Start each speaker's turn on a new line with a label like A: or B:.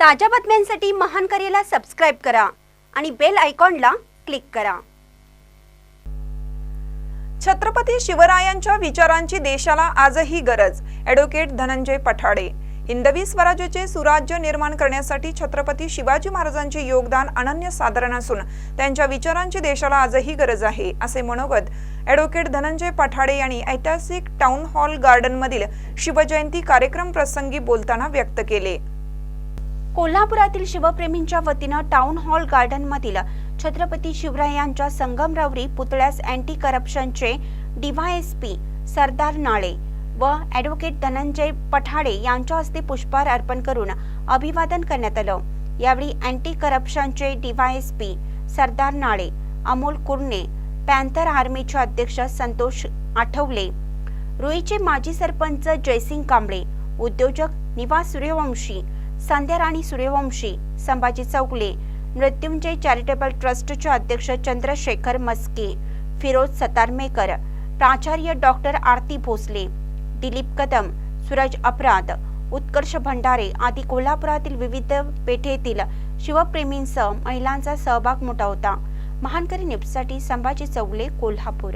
A: ताज्या बातम्यांसाठी महान करेला सबस्क्राईब करा आणि बेल आयकॉनला क्लिक करा.
B: छत्रपती शिवरायांच्या विचारांची देशाला आजही गरज. ॲडव्होकेट धनंजय पठाडे. हिंदवी स्वराज्याचे सुराज्य निर्माण करण्यासाठी छत्रपती शिवाजी महाराजांचे योगदान अनन्यसाधारण असून त्यांच्या विचारांची देशाला आजही गरज आहे असे मनोगत ॲडव्होकेट धनंजय पठाडे यांनी ऐतिहासिक टाउन हॉल गार्डनमधील शिवजयंती कार्यक्रम प्रसंगी बोलताना व्यक्त केले.
A: कोल्हापुरातील शिवप्रेमींच्या वतीनं टाउन हॉल गार्डनमधील छत्रपती शिवरायांच्या संगमरवरी पुतळ्यास अँटी करप्शनचे डीवायएसपी सरदार नाळे व ॲडव्होकेट धनंजय पठाडे यांच्या हस्ते पुष्पहार अर्पण करून अभिवादन करण्यात आलं. यावेळी अँटी करप्शनचे डीवायएसपी सरदार नाळे अमोल कुर्णे पॅन्थर आर्मीचे अध्यक्ष संतोष आठवले रुईचे माजी सरपंच जयसिंग कांबळे उद्योजक निवास सूर्यवंशी संध्या राणी सूर्यवंशी संभाजी चौगले मृत्युंजय चॅरिटेबल ट्रस्टचे अध्यक्ष चंद्रशेखर मस्के फिरोज सतारमेकर प्राचार्य डॉक्टर आरती भोसले दिलीप कदम सूरज अपराध उत्कर्ष भंडारे आदी कोल्हापुरातील विविध पेठेतील शिवप्रेमींसह महिलांचा सहभाग मोठा होता. महानकरी न्यूजसाठी संभाजी चौगले कोल्हापूर.